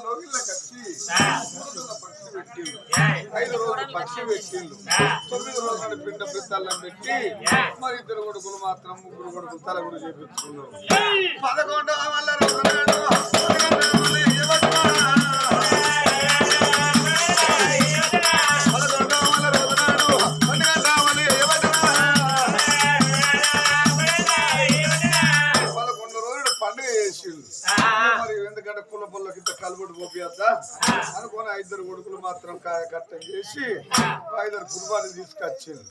లోగిళ్ళకి పక్షి పెట్టిండు ఐదు రోజులు పక్షి పెట్టిండు తొమ్మిది రోజులు పిండ పిత్తల్లం పెట్టి మరి ఇద్దరు కొడుకులు మాత్రం ముగ్గురు కొడుకులు తలగుడు చేపించుకున్నారు పదకొండ పదకొండవ వల్ల అనుకుని ఆ ఇద్దరు కొడుకులు మాత్రం కాయకట్టం చేసి ఇద్దరు కుర్బాని తీసుకొచ్చింది.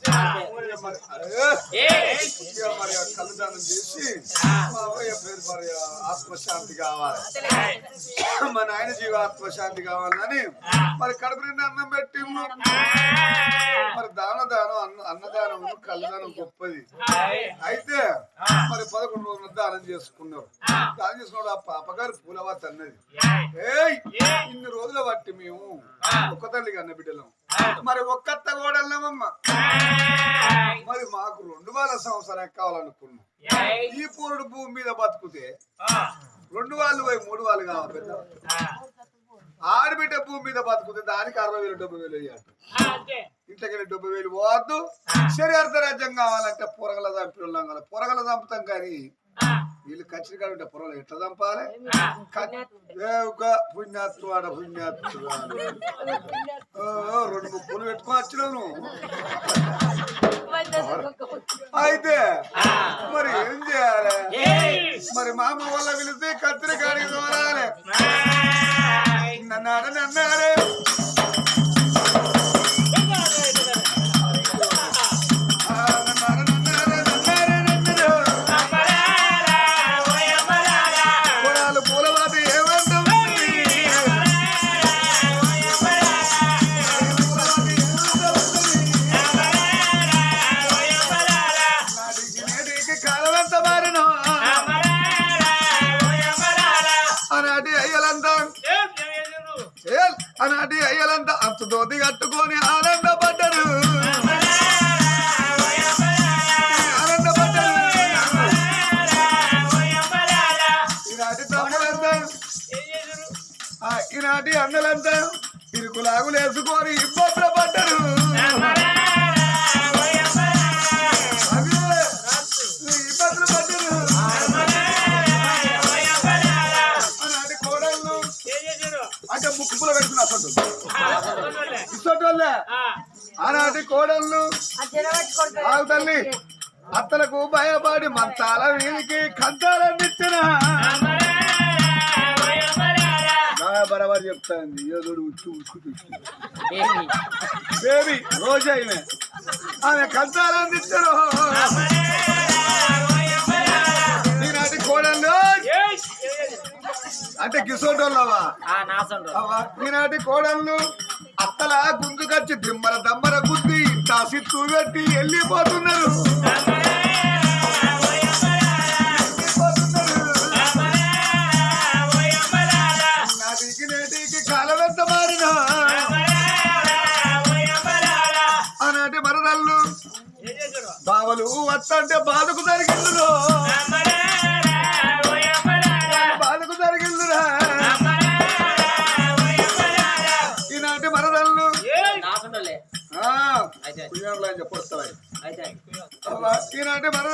మరి కళ్ళదానం చేసి మా అవ్వయ్య పేరు మరి ఆత్మశాంతి కావాలి. మన ఆయన జీవ ఆత్మశాంతి కావాలని మరి కడుపు నిండా అన్నం పెట్టిండు. మరి దాన దానం అన్న అన్నదానం కళ్ళదానం గొప్పది. అయితే దానం చేసుకున్నారు. దానం చేసుకున్నాడు ఆ పాపగారు పూలవత్ అన్నది. ఏయ్ ఇన్ని రోజుల బట్టి మేము ఒక్క తల్లి అన్న బిడ్డలం. మరి ఒక్కత్త కోడళ్ళమమ్మ మరి మాకు రెండు వేల సంవత్సరం కావాలనుకున్నాం. ఈ పూరుడు భూమి మీద బతుకుతే రెండు వాళ్ళు పోయి మూడు వాళ్ళు కావాలి పెద్ద? ఆడబిడ్డ భూమి మీద బతుకుతే దానికి అరవై వేలు డెబ్బై వేలు అయ్యాడు ఇంట్లోకి డెబ్బై వేలు పోవద్దు. సరి అర్ధరాజ్యం కావాలంటే పొరగల చంపి ఉన్నాం కదా. పొరగల చంపుతాం కానీ వీళ్ళు కచ్చిన కాడు ఉంటే పొరగలు ఎట్లా చంపాలి? పుణ్యాత్వాడ పుణ్యాత్వాడు రెండు ముప్పులు పెట్టుకొని అయితే మరి ఏం చేయాలి? మరి మామ వల్ల పిలిస్తే కత్తిరి కాడికి దూరాలి నన్నాడు నన్నాడే అంటే ముక్కుపుల పెడుతున్న అసలు. ఆనాటి కోడళ్ళు. తల్లి. అత్తలకు భయపడి మంతాల వీరికి కంటాలందించిన బరాబర్ చెప్తాంది. ఏదో ఉచ్చు ఉచ్చు బేబీ. రోజు అయిన. ఆమె కంటాలందించరు ఈనాటి కోడళ్ళు. అంటే కిసోటోళ్ళవా ఈనాటి కోడళ్ళు అత్తల గుంజుకొచ్చి దిమ్మల దమ్మర గుద్ది ఇంత సిత్తు పెట్టి వెళ్ళిపోతున్నారు. బావలు వస్తంటే బాధకు జరిగిందులో de Maradona.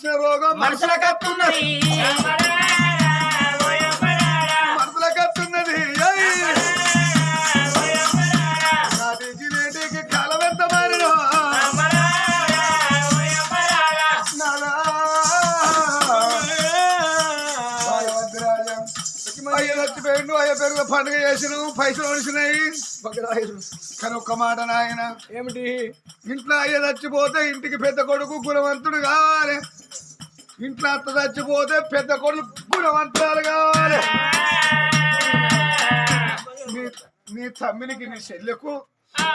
వచ్చిన రోగం మనుషులకు వస్తున్నది పండుగ చేసినావు పైసలు వడిసినాయి కానీ ఒక్క మాట నాయన ఏమిటి? ఇంట్లో అయ్య చచ్చిపోతే ఇంటికి పెద్ద కొడుకు గుణవంతుడు కావాలి. ఇంట్లో అత్త చచ్చిపోతే పెద్ద కొడుకు గుణవంతురాలు కావాలి. నీ నీ తమ్మినికి నీ చెల్లెకు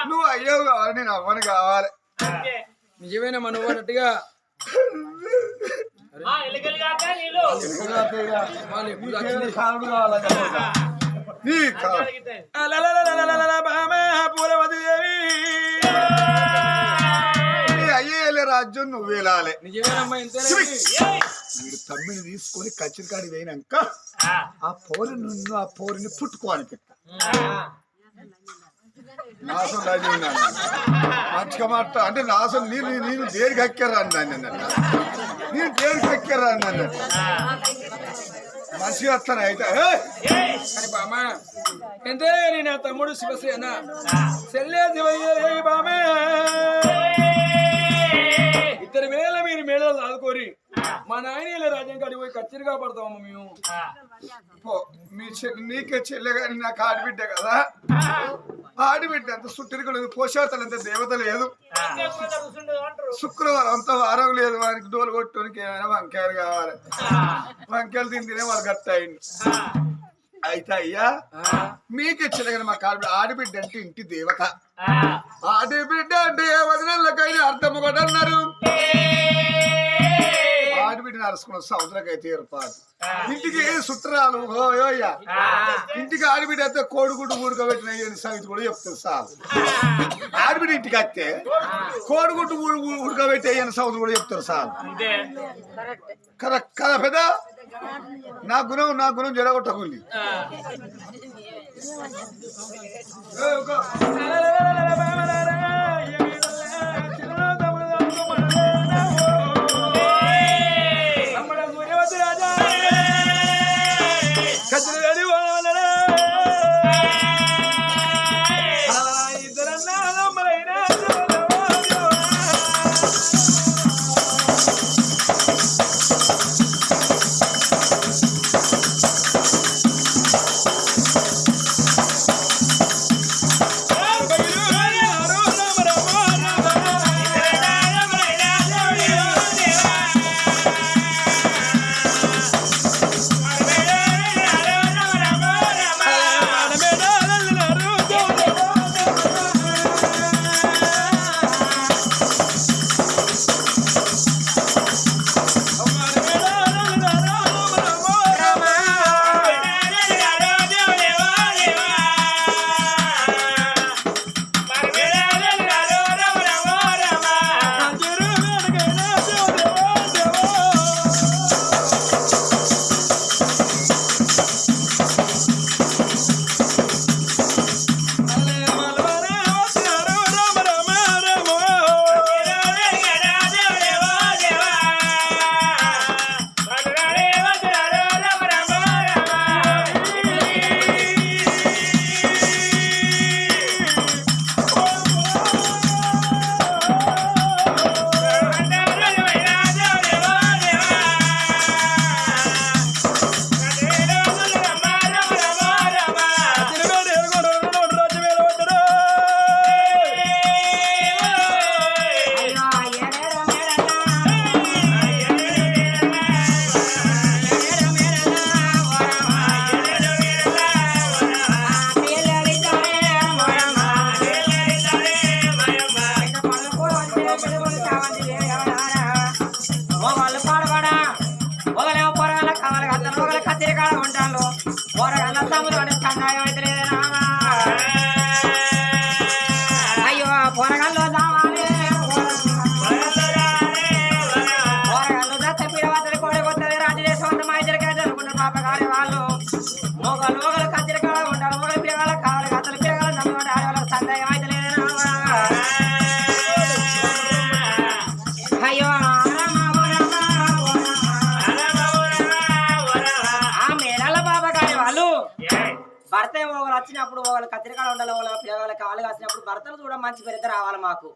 నువ్వు అయ్యవు కావాలి నేను అవ్వను కావాలి. నిజమేనా మనవు అన్నట్టుగా. వాళ్ళు ఎప్పుడు వచ్చింది? కానుడు కావాలి నీ కావాలి అలలలలలలల బామ పూలవతిదేవి. నీ అయ్యేలే రాజ్యం నువ్వు వెళ్ళాలి వీడు తమ్మిని తీసుకొని కచ్చిరికాడి పోయినాక ఆ పోరి నిన్ను ఆ పోరిని పుట్టుకోవాలి పెట్ట ఉన్నాడు. మంచిగా మాట అంటే నాసం నేను నేను దేనికి హక్కెరా అన్నాను నేను దేనికి హక్కెరా అన్నాను మంచిగా వస్తాను అయితే! కానీ బామ ఎంతే నీ తమ్ముడు శివసేన చెల్లె శివయ్య బామే ఇద్దరు వేల మీరు మేళలు ఆదుకోరి మా నాయన రాజ్యం కాడికి పోయి కచ్చిరిగా పడతామమ్మ మేము. పో మీ చెల్లి నీకే చెల్లె కానీ నాకు ఆడబిడ్డ కదా? ఆడబిడ్డ అంత సుట్టిరికలు పోషాతలు అంత దేవత లేదు. శుక్రవారం అంత వారం లేదు వానికి డోలు కొట్టునికి ఏమైనా వంకాయలు కావాలి. వంకాయలు తింటేనే వాళ్ళు గట్టాయండి అయితే అయ్యా మీకే చెల్లెగని మా ఆడబిడ్డ ఆడబిడ్డ అంటే ఇంటి దేవత. ఆడబిడ్డ అంటే ఏ వదినలకైనా అర్థం కూడా అన్నారు ఆడబిడ్డని అరుచుకున్న సముద్రకైతే ఏర్పాటు. ఇంటికి ఏ సుట్రాలు ఓయోయ్యా ఇంటికి ఆడబిడ్డ అయితే కోడిగుడ్డు ఉడకబెట్టిన సంగతి కూడా చెప్తుంది సార్. ఆడబిడ్డ ఇంటికి వస్తే కోడిగుడ్డు ఉడకబెట్టి అయ్యని సంగతి కూడా చెప్తారు సార్. కరెక్ట్. కదా పెద్ద? నా గుణం నా గుణం జడగొట్టకుంది ఒక- భర్తలు కూడా మంచి పేరు అయితే రావాలి మాకు.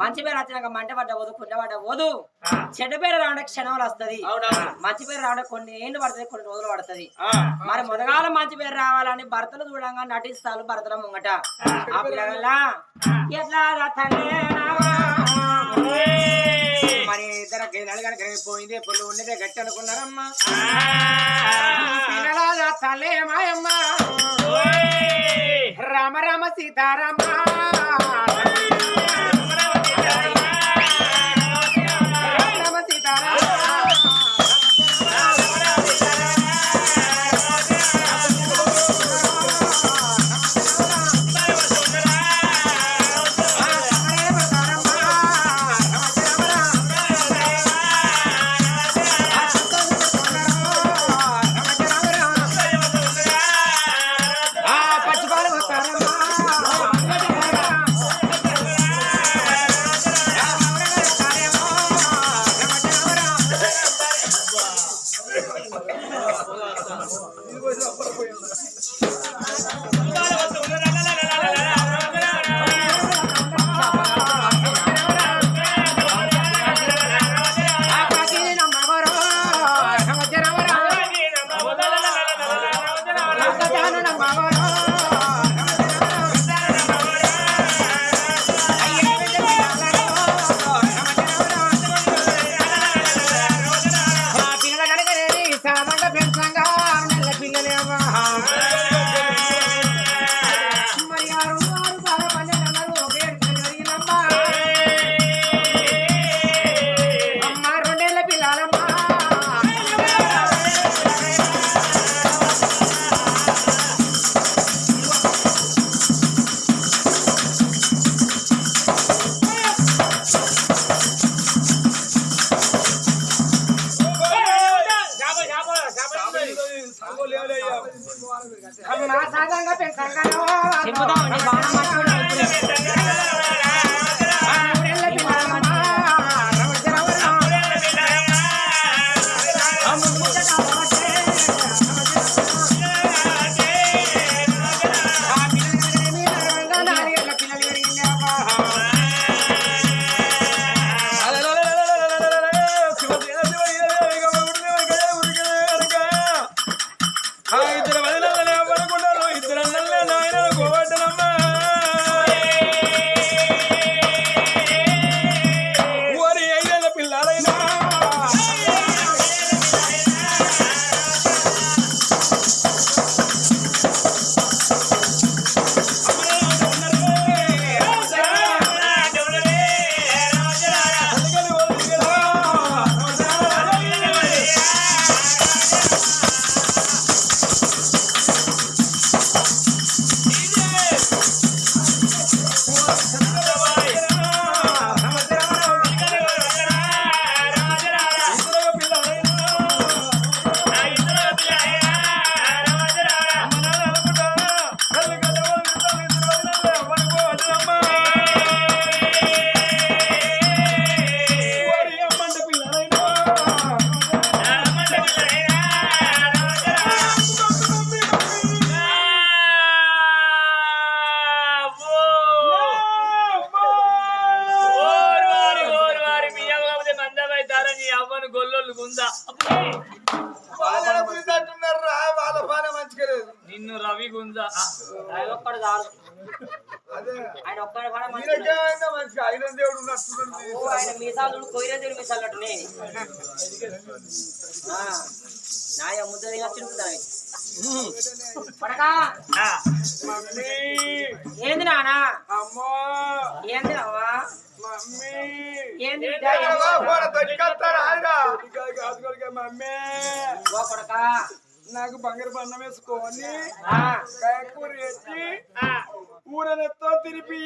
మంచి పేరు వచ్చినాక మంట పడ్డ పోదు కుండ పడ్డ పోదు చెడ్డ పేరు రావడం క్షణాలు వస్తది. మంచి పేరు రావడం కొన్ని ఏండ్లు పడుతుంది కొన్ని రోజులు పడుతుంది. మరి మొదగాల మంచి పేరు రావాలని భర్తలు చూడంగా నటిస్తారు భర్తల ముంగట. ఆ. పిల్లగల్లా ఎట్లా. మరి ఇద్దరు గేదెలు కనుక పోయింది పుల్లు ఉండేదే గట్టి అనుకున్నారమ్మా. రథలే మాయమ్మ. రామ రామ సీతారామ చెప్పుదామండి బాగా నాయ ముద్ద దిగచ్చుంటుంది పడకా ఏంది నానా అమ్మో ఏంది అవ్వా మమ్మీ ఏంది నాకు బంగారు బండం వేసుకొని ఆ, కాయకూర ఎత్తి ఊరనెత్తో తిరిపి.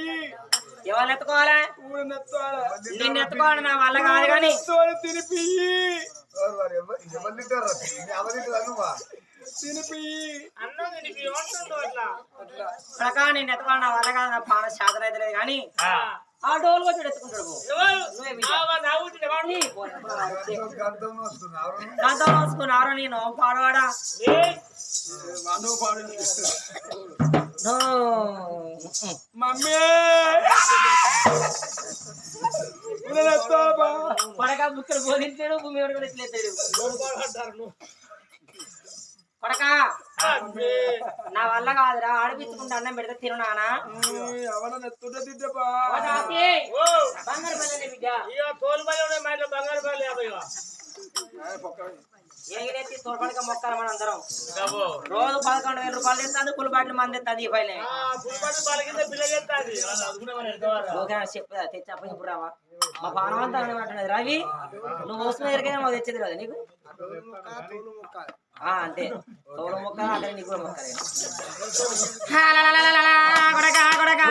ఎత్తుకోవాలా? నిన్ను ఎత్తుకోవాలి నా వల్ల కాదు కానీ. తినిపి. ఎవరు తింటారు ఎవరు? తింటారు? నువ్వా? తినిపి. అన్నం నీకు ఏమంటుందో అట్లా. కొడకా నిన్ను ఎత్తుకోవాలి నా వల్ల కాదు నా పాన శాతం అయితే లేదు కానీ. ఆ డోలు కొట్టి ఎత్తుకుంటాడు. గంధం రాసుకున్నారా నేను పాడవాడా? పడక బుక్కలు బోధించాడు భూమి ఎవరు కూడా ఎట్లేస్తాడు పడక. నా వల్ల కాదురా ఆడిపించుకుంటా అన్నం పెడితే తిరునానా బంగారు పల్లె బిడ్డ. తోలు ఇంట్లో బంగారు ఇక. ఎగిరెత్తి తోడపడక మొక్కలు మన అందరం. రోజు పదకొండు వేల రూపాయలు తెస్తుంది పులి బాటిల్ మంది తెస్తుంది ఈ? లోకేనా చెప్పుదా తెచ్చి ఇప్పుడు రావా. మా పానవంతా అంటున్నది. రవి నువ్వు మోసం ఎరికైనా మాకు తెచ్చేది కదా నీకు? ఆ, అంతే. తోలు మొక్క అదే నీకు కూడా మొక్కలే. హా, లా, లా, లా, లా, లా, కొడకా, కొడకా.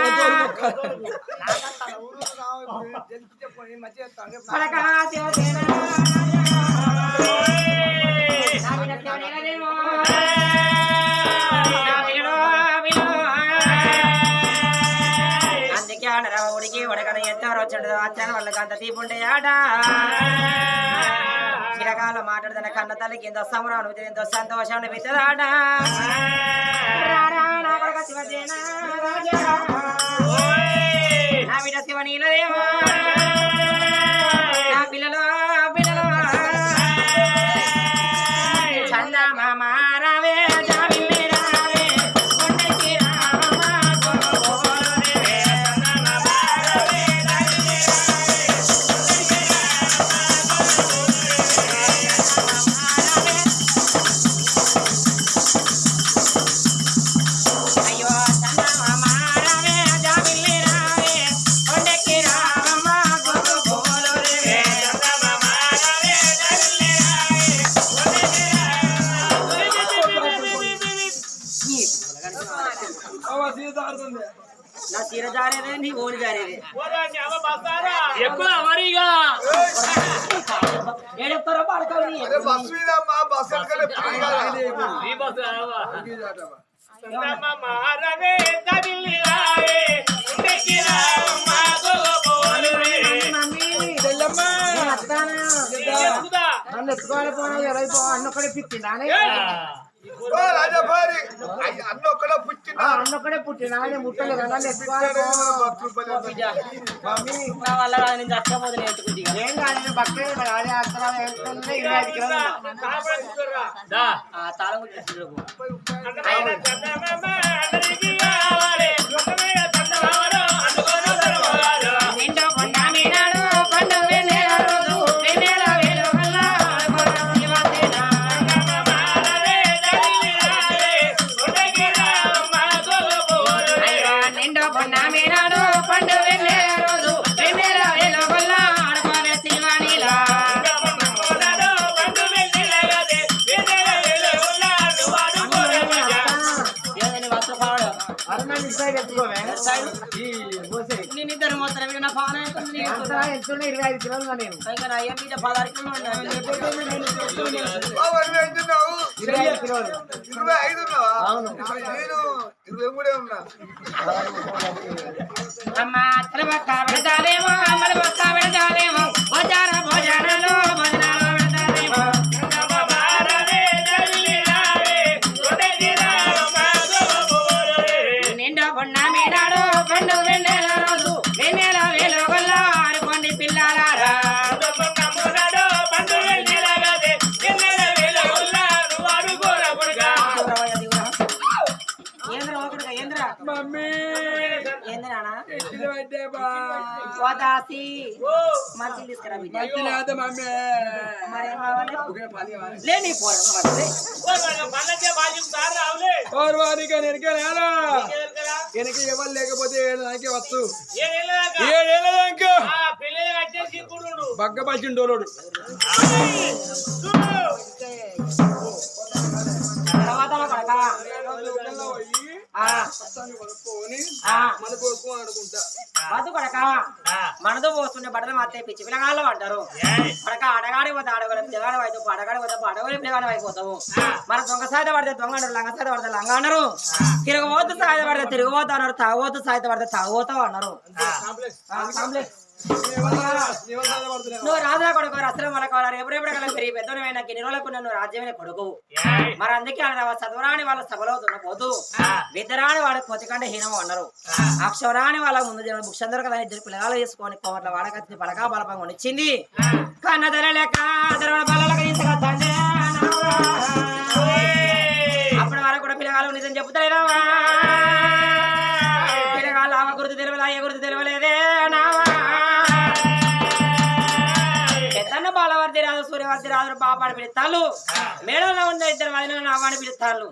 అందుకే ఆడరా ఉడికి ఉడకన ఎత్తారు వచ్చాడు వాళ్ళకి అంత తీపుంటే ఆట చిరకాల మాట్లాడుతున్న కన్న తల్లి కింద సమరాను ఎంతో సంతోషాన్ని బిడ్డ శివ నీలదేవా. నా తీర జారేదే నీ ఓడి జారేదే? ఎక్కువ మరిగా బస్సు మీద బస్సు? నన్ను ఎత్తుకోవాలి పోనా ఎవరైపో అన్నొక్కడే ఓ రాజాభారి అన్న ఒక్కడ పుట్టిన? అన్నొక్కడే పుట్టినా నేను ముట్టలేదు నన్ను ఎత్తుకోవాలి మమ్మీ నా వల్ల కాదు నేను చచ్చిపోతే నేను ఎత్తుకుంది ఏం కాదు నేను భక్తుడు మరి అదే అర్థం ఇరవై ఐదు కిలోలు ఉన్నా. కాపలా కూర్చోరా. దా. ఆ తాళం కొట్టేసిండ్రు ఇరవై ఐదు కిలోలు నేను. పైగా అయ్య మీద పదహారు ఇరవై ఐదు కిలోలు ఇరవై ఐదు ఉన్నావా? అవును. నేను ఇరవై మూడే ఉన్నా. అమ్మ అత్తల బొక్క పెడతాలేమో అమ్మల బొక్క పెడతాలేమో భోజన భోజనాలు భోజనాలు పెడతాలేమో చందమామలవే జాబిల్లి రావే, కొండకి రామ గోగోలే. నిండు కొండ మీనాడు పండు వెన్నెల. ఎవరు లేకపోతే ఏడు దానికి వచ్చు ఏడేళ్ళ దాకా? తర్వాత కొడక ఆ. కొనుక్కొని మన కోసం వద్దు కొడక. మనతో పోస్తుండే బట్టలు మాత్తే పిచ్చి పిల్లగాళ్ళు అంటారు. మనకు అడగాడి పోతే అడగడం పిల్లగాడు అయితే అడగాడి పోతే అడగలే పిల్లగాడు అయిపోతావు మన దొంగ సాయిత పడితే దొంగ అంటారు లంగ సాయిత పడితే లంగ అన్నారు తిరగబోతు సాయిత పడితే తిరగబోతా అన్నారు తాగబోతు సాయిత పడితే తాగబోతావు అన్నారు. ఆ, కాంప్లెక్స్. నువ్వు రాజా కొడుకు అసలు మనకు రేపు రేపు కల పెరిగి పెద్దనమైన గిన్ని రోజులకు నన్ను రాజ్యమైన కొడుకు మరి అందుకే ఆయన చదవరాని వాళ్ళ సభలో దున్నపోతూ విద్దరాని వాడు కొతికంటే హీనం అన్నారు. అక్షరాని వాళ్ళ ముందు జనం బుక్షందరు కదా ఇద్దరు పిల్లగాలు చేసుకొని కోమట్ల వాడకత్తి పడక బలపం కొనిచ్చింది. కన్న తెర లెక్క తెరవడ బల్లలకు ఇంతగా తండ్రి నావా. అప్పటి వరకు కూడా పిల్లగాలు నిజం చెబుతలేదా పిల్లగాళ్ళు ఆమె గుర్తు తెలియదు అయ్య గుర్తు తెలియలేదే. సూర్యవర్తి పిలుస్తాను మేడంలో ఉన్న ఇద్దరు వదిన అవ్వాని పిలుస్తాను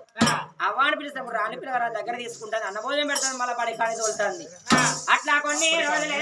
అవ్వాని పిలిచినప్పుడు రాని పిల్లగారు దగ్గర తీసుకుంటాను. అన్నభోజనం పెడతాను మళ్ళీ పడి కాడి తోలుతుంది అట్లా కొన్ని రోజులే.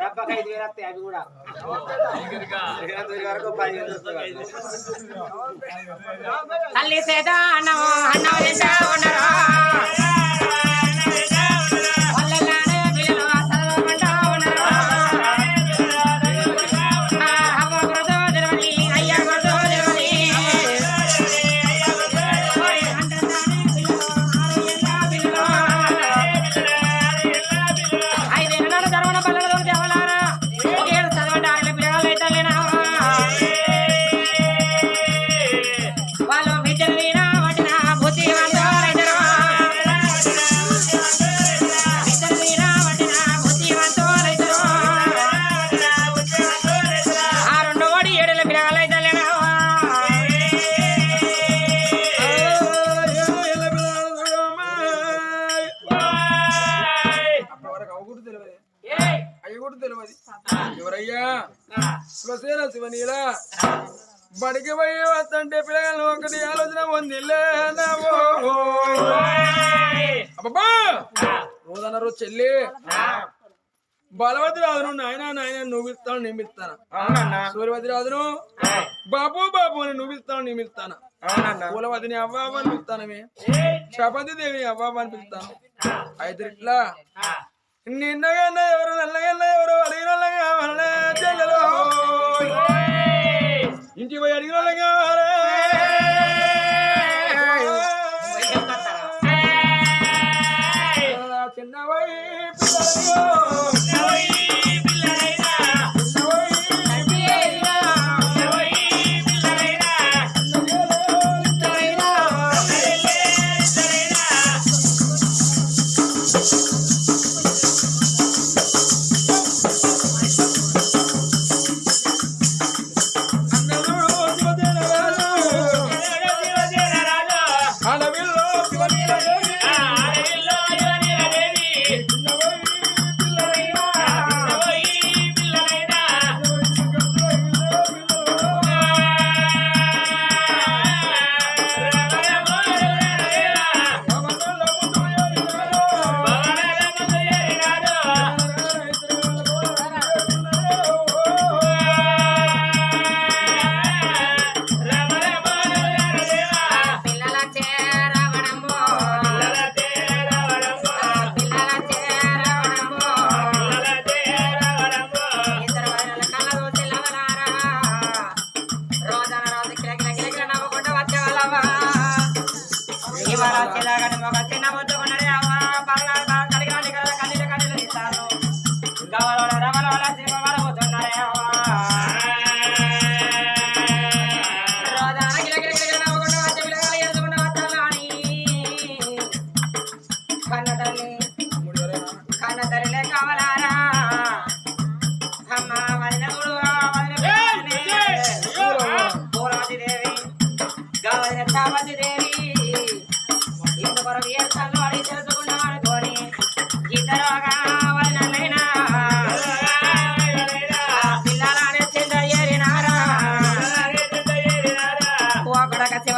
డబ్బకి ఐదు వేలు వస్తాయి అవి కూడా. తల్లి చేత అన్నము అన్నం శివనీల బడికి పోయి వస్తుంటే పిల్లగాళ్ళు ఒకటి ఆలోచన పొందిలే అబ్బా రోజన్నారు చెల్లి. బలవతి రాదును నాయన నాయన నువ్వు ఇస్తాను నేను ఇస్తాను సూర్యవతి రాదును బాబు బాబు అని నువ్వు ఇస్తాను నేను ఇస్తాను పూలవతిని అవ్వాబు అని పిలుస్తానమే చపతి దేవిని అవ్వాబు అని పిలుస్తాను. అయితే ఇట్లా నిన్నగన్నా ఎవరు నల్లగన్నా ఎవరు అడిగిన వాళ్ళగా చెల్లెలు. ఇంటికి పోయి అడిగిన వాళ్ళగా కావాలే చిన్నవై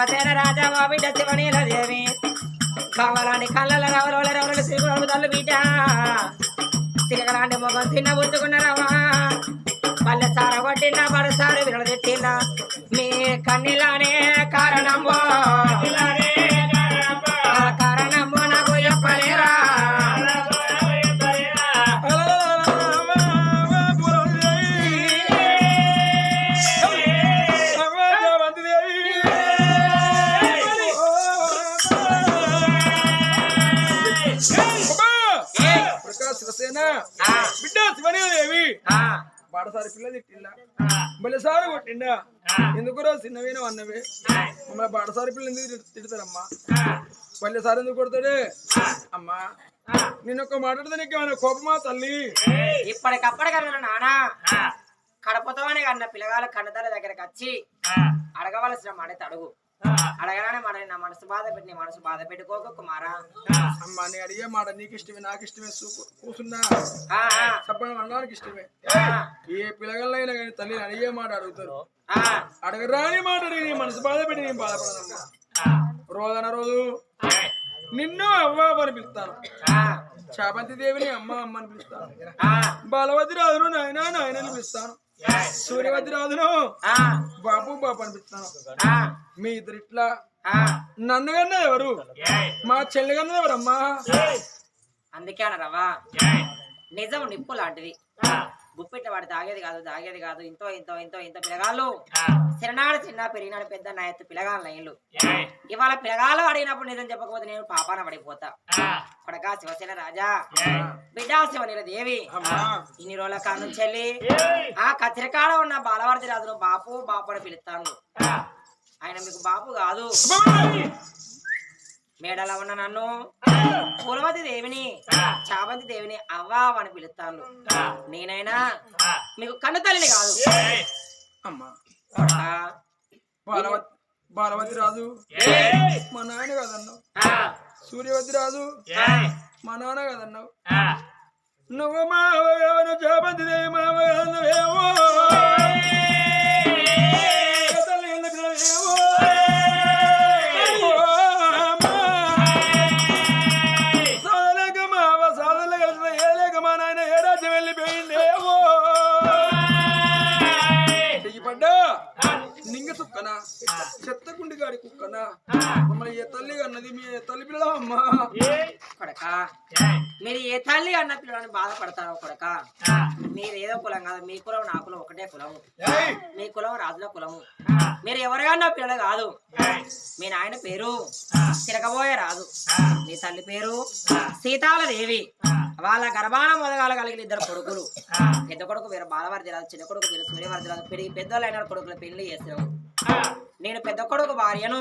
ఒకడక రాజా మా బిడ్డ శివనీల దేవి. కావాలని కళ్ళల రవరోల రవరులు శ్రీకుడు తల్లు బిడ్డ తిరగలాంటి ముఖం తిన్న పుచ్చుకున్నారమ్మా పల్లె సార కొట్టిన పడసారు విరలు తెట్టిన మీ కన్నీలా కొట్టిండా ఎందుకురా చిన్నవేనో అన్నవే మమ్మల్ని పాడసారి పిల్ల ఎందుకు తిడతారమ్మా? పల్లెసారి ఎందుకు కొడతాడే? అమ్మా నేను ఒక్క మాట్లాడితే నీకు ఏమైనా కోపమా తల్లి? ఇప్పటికప్పటికన్నా నానా కడపతోనే కన్న పిల్లగాళ్ళ కన్నతల్లి దగ్గరకు వచ్చి అడగవలసిన మాట అడుగు. అడగగానే మాట నా మనసు బాధ పెట్టి నీ మనసు బాధ పెట్టుకోక కుమారా. అమ్మా నీ అడిగే మాట నీకు ఇష్టమే నాకు ఇష్టమే ఆ, చెప్పడం అనడానికి ఇష్టమే ఏ పిల్లగాళ్ళైనా కానీ తల్లిని అడిగే మాట అడుగుతారు. అడగరాని మాట అడిగి నీ మనసు బాధ పెట్టి నేను బాధపడనమ్మా. రోజన రోజు నిన్ను అవ్వ అని పిలుస్తాను. చాపంతి దేవిని అమ్మ అమ్మ అని పిలుస్తాను. బాలవతి రాజును నాయన నాయన అని పిలుస్తాను. సూర్యవతి రాజును ఆ, బాబు బాబు అని పిలుస్తాను ఆ, మీ ఇద్దరు ఇట్లా ఆ. నన్ను కన్నా ఎవరు? మా చెల్లి కన్నా ఎవరమ్మా? అందుకే అనరవ్వా నిజం నిప్పు లాంటిది. గుప్పిట్ల వాడు తాగేది కాదు తాగేది కాదు. ఇంతో ఇంతో ఇంతో ఇంత పిల్లగాళ్ళు చిన్ననాడు చిన్న పెరిగినాడు పెద్ద నా ఎత్తు పిల్లగాళ్ళ ఇల్లు ఇవాళ పిల్లగాళ్ళు అడిగినప్పుడు నిజం చెప్పకపోతే నేను పాపాన పడిపోతా. కొడకా శివసేన రాజా. బిడ్డా శివనీల దేవి ఇన్ని రోజుల నుంచి వెళ్ళి ఆ కత్తిరికాడ ఉన్న బాలవర్తి రాజును బాపు బాపు అని పిలుస్తాను ఆయన మీకు బాపు కాదు. మేడలో ఉన్న నన్ను పూలవతి దేవిని చామంతి దేవిని అవ్వా అని పిలుస్తాను నేనైనా మీకు కన్ను తల్లిని కాదు. అమ్మా. బాలవతి బాలవతి రాజు. మా నాయన కదన్నావు. ఆ, సూర్యవతి రాజు. మా నాన్న కదన్నావు. నువ్వు మా చాపంతి దేవి మా చుక్కనా చెత్త కుండిగాడి కుక్కనా? మమ్మల్ని ఏ తల్లి అన్నది? మీ తల్లి పిల్ల అమ్మా? కొడకా. మీరు ఏ తల్లి అన్న పిల్లలని బాధపడతారో కొడక. మీరు ఏదో కులం కాదు. మీ కులం నా కులం ఒకటే కులము మీ కులం రాజుల కులము. మీరు ఎవరికన్నా పిల్లలు కాదు. మీ నాయన పేరు తిరగబోయే రాజు. మీ తల్లి పేరు సీతాలదేవి. వాళ్ళ గర్భాన మొదగాల కలిగిన ఇద్దరు కొడుకులు. పెద్ద కొడుకు వీరు బాలవర్ది రాజు చిన్న కొడుకు వీరు సూర్యవర్ది రాజు పెరిగి పెద్దోళ్ళైన కొడుకులు పెళ్ళి చేసినాము నేను పెద్ద కొడుకు భార్యను.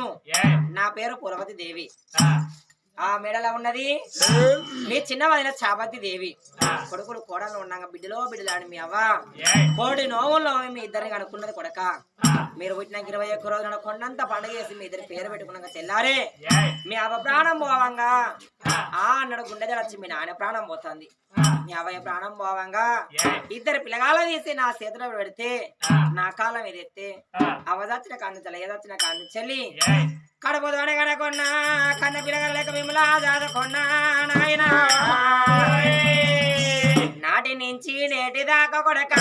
నా పేరు పులవతి దేవి. ఆ మెడలో ఉన్నది? మీ చిన్న వదిన చాపతి దేవి. కొడుకులు కోడలు ఉన్నాక బిడ్డలో బిడ్డలాడి మీ అవ్వ. కోడి నోవుల్లో మీ ఇద్దరిని కనుక్కున్నది కొడక. మీరు పుట్టినాక ఇరవై ఒక్క రోజున కొండంత పండుగ చేసి మీ ఇద్దరి పేరు పెట్టుకున్నాక తెల్లారే. మీ అవ్వ ప్రాణం పోవంగా. ఆ. అన్నాడు గుండె వచ్చి మీ నాన్న ప్రాణం పోతుంది. మీ అవ్వయ్య ప్రాణం పోవంగా? ఇద్దరు పిల్లగాళ్ళ తీసి నా చేతిలో పెడితే నా కాలం ఇది ఎత్తే అవదచ్చిన కాని తల ఏదొచ్చిన కాని చెల్లి కడపదోనే కనుకున్నా కన్న పిల్లగాళ్ళ లేక మిమ్మల్ని చదువుకున్నా నాయనా. నాటి నుంచి నేటి దాకా కొడక.